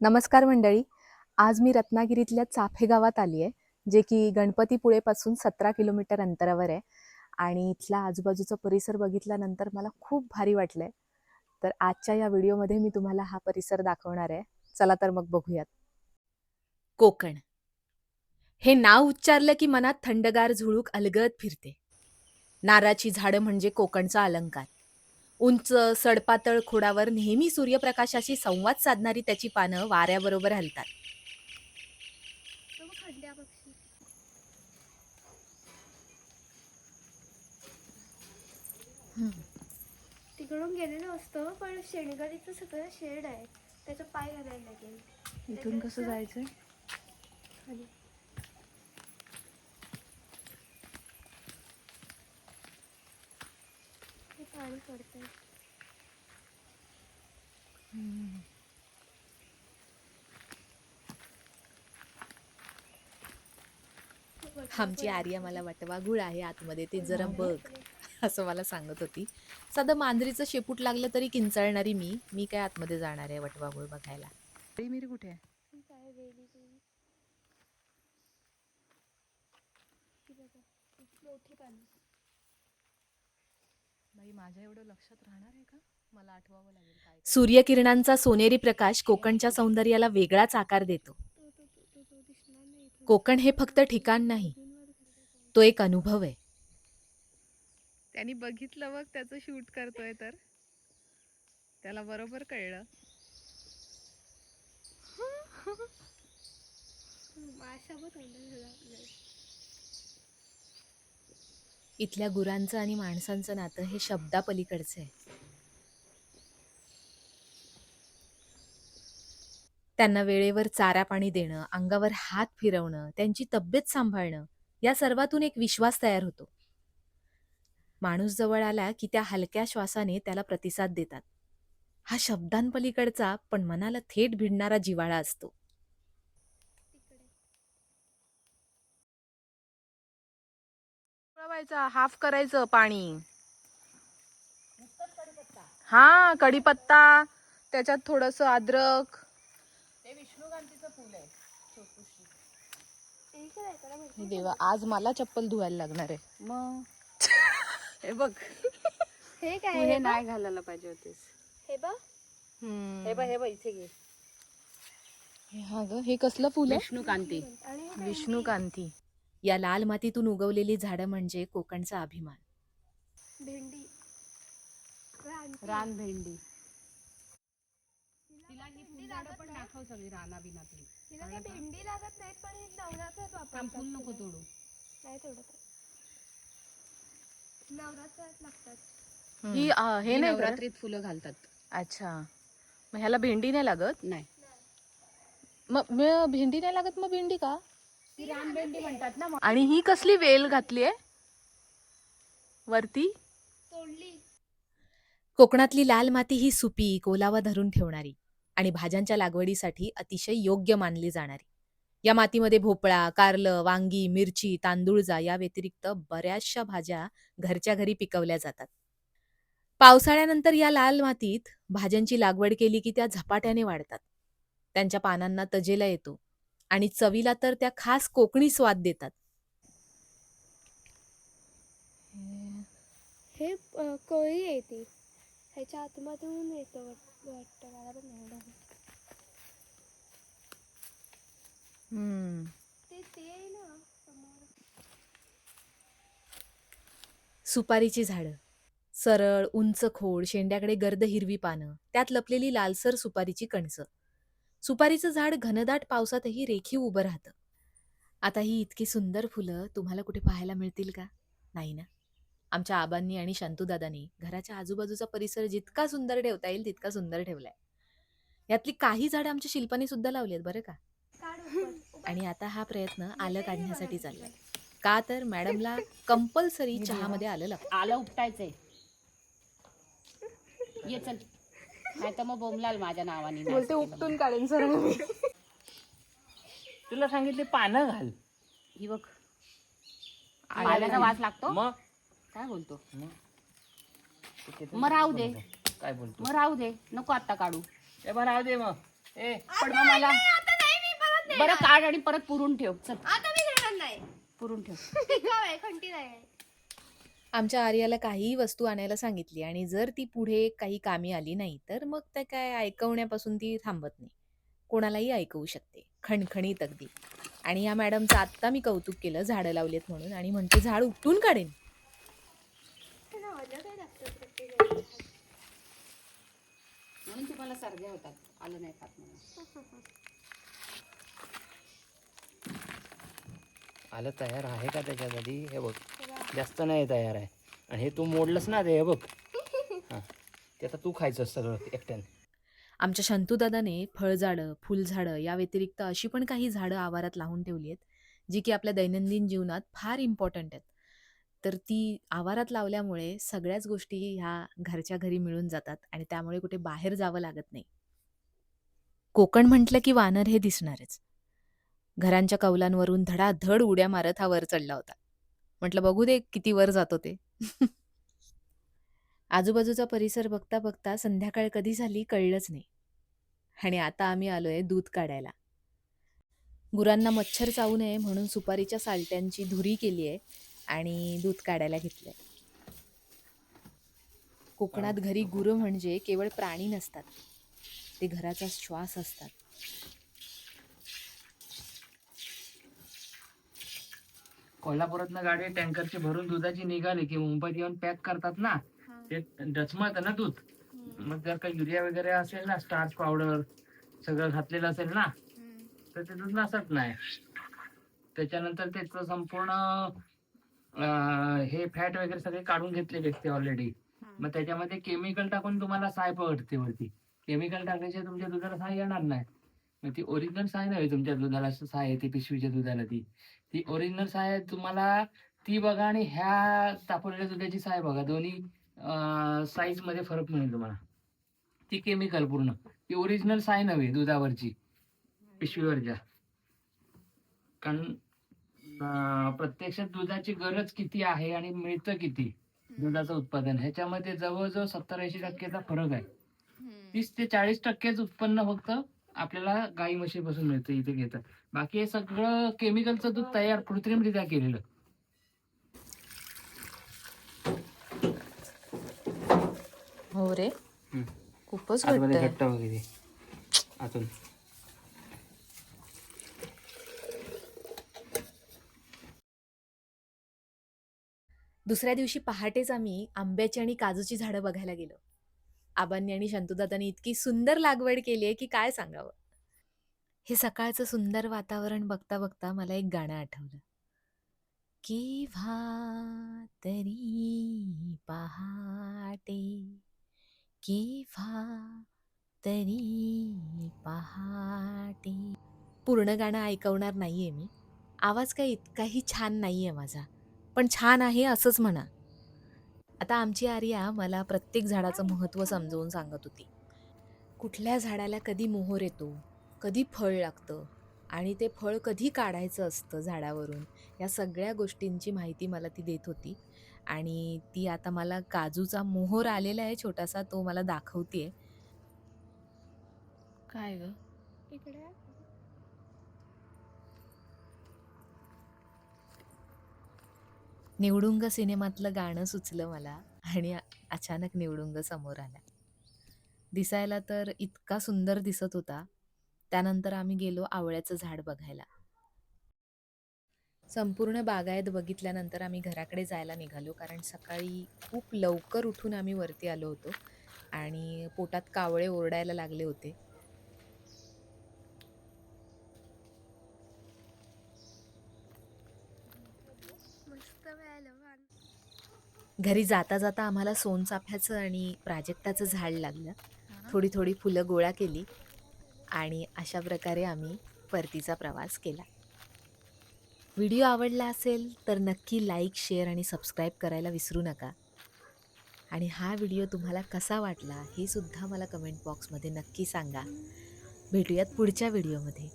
नमस्कार मंडळी. आज मी रत्नागिरीतल्या चाफे गावात आली आहे जे की गणपतीपुळेपासून सतरा किलोमीटर अंतरावर आहे. आणि इथला आजूबाजूचा परिसर बघितल्यानंतर मला खूप भारी वाटलं आहे तर आजच्या या व्हिडिओमध्ये मी तुम्हाला हा परिसर दाखवणार आहे. चला तर मग बघूयात. कोकण. हे नाव उच्चारलं की मनात थंडगार झुळूक अलगद फिरते. नाराची झाडं म्हणजे कोकणचा अलंकार. उंच सडपातळ खोडावर नेहमी सूर्यप्रकाशाशी संवाद साधणारी त्याची पानं वाऱ्याबरोबर हलतात. तिकडून गेलेलो असतो पण शेणगडीचं सगळं शेड आहे. त्याचा पाय घालायला लागेल. इथून कसं जायचं खाली. हे पाणी पडतंय आमची आर्या मला वटवाघूळ आहे आतमध्ये ते जरा बघ असं मला सांगत होती. साधं मांजरीचं शेपूट लागलं तरी किंचाळणारी मी मी काय आतमध्ये जाणार आहे वटवाघूळ बघायला. मिरी कुठे आहे? मोठी बाई माझ्या एवढं लक्षात राहणार आहे का? मला आठवावं लागेल काय सूर्यकिरणांचा सोनेरी प्रकाश कोकणच्या सौंदर्याला वेगळाच आकार देतो. तो तो तो तो तो दिसणार नाही इथून. कोकण हे फक्त ठिकाण नाही. तो एक अनुभव आहे. त्यांनी बघितलं बघ त्याचं शूट करतोय तर. त्याला बरोबर कळलं. झाला आपल्याला इथल्या गुरांचं आणि माणसांचं नातं हे शब्दापलीकडचं आहे. त्यांना वेळेवर चारा पाणी देणं अंगावर हात फिरवणं त्यांची तब्येत सांभाळणं या सर्वातून एक विश्वास तयार होतो. माणूस जवळ आला की त्या हलक्या श्वासाने त्याला प्रतिसाद देतात. हा शब्दांपलीकडचा पण मनाला थेट भिडणारा जिवाळा असतो. उकळवायचा हाफ करायचं पाणी. हा कढीपत्ता त्याच्यात थोडस अद्रक. ते विष्णुकांतीचं फुल आहे देवा आज मला चप्पल धुवायला लागणार आहे. मग? हे बघ. हे काय हे नाही घालायला पाहिजे होतेस. हे बघ. हे बघ हे बघ इथे घे. हे हा ग हे कसलं फुल आहे? विष्णुकांती? विष्णुकांती. या लाल मातीतून उगवलेली झाडं म्हणजे कोकणचा अभिमान. भेंडी. रान भेंडी तिला ही लागत पण. दाखव सगळी राना बिनातली तिला काही भेंडी लागत नाहीत पण हे नवरात्रात काम वापरतात फुल नको. तोडू. नाही नवरात्रात लागतात. ही हे ही नाही? नवरात्रीत फुलं घालतात. अच्छा. मग ह्याला भेंडी नाही लागत? नाही. मग म- भेंडी नाही लागत मग भेंडी का? म्हणतात ना आणि ही कसली वेल घातली आहे? वरती? तोडली. कोकणातली लाल माती ही सुपीक ओलावा धरून ठेवणारी आणि भाज्यांच्या लागवडीसाठी अतिशय योग्य मानली जाणारी. या मातीमध्ये भोपळा कारलं वांगी मिरची तांदूळजा या व्यतिरिक्त बऱ्याचशा भाज्या घरच्या घरी पिकवल्या जातात. पावसाळ्यानंतर या लाल मातीत भाज्यांची लागवड केली की त्या झपाट्याने वाढतात. त्यांच्या पानांना तजेला येतो. आणि चवीला तर त्या खास कोकणी स्वाद देतात हे अ, कोळी आहे ती ह्याच्या आतमधून येतो वाट- वाटतं मला पण नाही एवढं माहीत. हम्म. ते ते आहे ना समोर सुपारीची झाडं सरळ उंच खोड शेंड्याकडे गर्द हिरवी पानं त्यात लपलेली लालसर सुपारीची कणसं सुपारीचं झाड घनदाट पावसातही रेखीव उभं राहतं. आता ही इतकी सुंदर फुलं तुम्हाला कुठे पाहायला मिळतील का? नाही ना? आमच्या आबांनी आणि शांतूदादांनी घराच्या आजूबाजूचा परिसर जितका सुंदर ठेवता येईल तितका सुंदर ठेवलाय. यातली काही झाडं आमच्या शिल्पाने सुद्धा लावली आहेत बरं का. आणि आता हा प्रयत्न आलं काढण्यासाठी चाललाय का तर मॅडमला कंपल्सरी चहामध्ये आलं लागतं आलं उपटायचंय. ये चल. नाही तर मग बोमलाल माझ्या नावाने बोलते. उपटून काढेन सर मी. तुला सांगितले पानं घाल. ही बघ. पाण्याचा वास लागतो? मग? काय बोलतो? मग राहू दे. काय बोलतो? मग राहू दे. नको आता काढू. ए बरं राहू दे मग. ए पण मग मला. आता नाही मी परत नाही बरं काढ आणि परत पुरून ठेव. चल. आता मी घेणार नाही. पुरून ठेव. खंटी नाही. आमच्या आर्याला काहीही वस्तू आणायला सांगितली आणि जर ती पुढे काही कामी आली नाही तर मग ते काय ऐकवण्यापासून ती थांबत नाही. कोणालाही ऐकवू शकते. खणखणीत अगदी. आणि ह्या मॅडमचं आत्ता मी कौतुक केलं झाडं लावलेत म्हणून आणि म्हणते झाड उपटून काढेन. त्यांना आलं काय लागतं प्रत्येकाला? म्हणून तुम्हाला सर्द्या होतात. आलं नाही खात मला आलं तयार आहे का त्याच्यामध्ये हे बघ. जास्त नाही तयार आहे. आणि हे तू मोडलंस ना ते हे बघ. हां. ते आता तू खायचं सगळं एकट्याने. आमच्या शंतूदादाने फळझाडं फुलझाडं या व्यतिरिक्त अशी पण काही झाडं आवारात लावून ठेवली आहेत जी की आपल्या दैनंदिन जीवनात फार इम्पॉर्टंट आहेत. तर ती आवारात लावल्यामुळे सगळ्याच गोष्टी ह्या घरच्या घरी मिळून जातात आणि त्यामुळे कुठे बाहेर जावं लागत नाही. कोकण म्हटलं की वानर हे दिसणारच. घरांच्या कौलांवरून धडाधड उड्या मारत हा वर चढला होता. म्हटलं बघू दे किती वर जातो ते. आजूबाजूचा परिसर बघता बघता संध्याकाळ कधी झाली कळलंच नाही. आणि आता आम्ही आलोय दूध काढायला. गुरांना मच्छर चावू नये म्हणून सुपारीच्या सालट्यांची धुरी केली आहे आणि दूध काढायला घेतलंय. कोकणात घरी गुरं म्हणजे केवळ प्राणी नसतात. ते घराचा श्वास असतात. कोल्हापुरातनं गाडी टँकरची भरून दुधाची निघाली की मुंबईत येऊन पॅक करतात ना ते डचमळतं ना दूध. मग जर का युरिया वगैरे असेल ना स्टार्च पावडर सगळं घातलेलं असेल ना तर ते दूध नसत नाही. त्याच्यानंतर त्याचं संपूर्ण अं, हे फॅट वगैरे सगळे काढून घेतलेले असते ऑलरेडी मग त्याच्यामध्ये केमिकल टाकून तुम्हाला साय पडते वरती. केमिकल टाकल्याशिवाय तुमच्या दुधाला साय येणार नाही. मग ती ओरिजिनल साय नव्हे तुमच्या दुधाला असं साय ती पिशवीच्या दुधाला ती. ती ओरिजिनल साय तुम्हाला ती बघा आणि ह्या तापवलेल्या दुधाची साय बघा. दोन्ही साईजमध्ये फरक मिळेल तुम्हाला. ती केमिकल पूर्ण. ती ओरिजिनल साय नव्हे दुधावरची पिशवीवरच्या. कारण प्रत्यक्षात दुधाची गरज किती आहे आणि मिळतं किती दुधाचं उत्पादन. ह्याच्यामध्ये जवळजवळ सत्तर ऐंशी टक्केचा फरक आहे. तीस ते चाळीस टक्केच उत्पन्न फक्त आपल्याला गाई म्हशीपासून मिळतं इथे घेतं बाकी हे सगळं केमिकलचं दूध तयार कृत्रिमरित्या केलेलं. हो रे. हम्म. खूपच आतमध्ये घट्ट घट्ट वगैरे. आतून दुसऱ्या दिवशी पहाटेच आम्ही आंब्याची आणि काजूची झाडं बघायला गेलो. आबांनी आणि शंतुदादांनी इतकी सुंदर लागवड केली आहे की काय सांगावं? हे सकाळचं सुंदर वातावरण बघता बघता मला एक गाणं आठवलं. केव्हा तरी पहाटे केव्हा तरी पहाटे. पूर्ण गाणं ऐकवणार नाहीये मी. आवाज काही इतकाही छान नाहीये माझा. पण छान आहे असंच म्हणा. आता आमची आर्या मला प्रत्येक झाडाचं महत्त्व समजवून सांगत होती. कुठल्या झाडाला कधी मोहर येतो कधी फळ लागतं आणि ते फळ कधी काढायचं असतं झाडावरून या सगळ्या गोष्टींची माहिती मला ती देत होती. आणि ती आता मला काजूचा मोहर आलेला आहे छोटासा तो मला दाखवतीये. काय ग? इकडे निवडुंग सिनेमातलं गाणं सुचलं मला आणि अ- अचानक निवडुंग समोर आला. दिसायला तर इतका सुंदर दिसत होता. त्यानंतर आम्ही गेलो आवळ्याचं झाड बघायला. संपूर्ण बागायत बघितल्यानंतर आम्ही घराकडे जायला निघालो कारण सकाळी खूप लवकर उठून आम्ही वरती आलो होतो आणि पोटात कावळे ओरडायला लागले होते. घरी जाता जाता आम्हाला सोनचाफ्याचं आणि प्राजक्ताचं झाड लागलं. थोडी थोडी फुलं गोळा केली आणि अशा प्रकारे आम्ही परतीचा प्रवास केला. व्हिडिओ आवडला असेल तर नक्की लाईक शेअर आणि सबस्क्राईब करायला विसरू नका. आणि हा व्हिडिओ तुम्हाला कसा वाटला हे सुद्धा मला कमेंट बॉक्समध्ये नक्की सांगा. भेटूयात पुढच्या व्हिडिओमध्ये.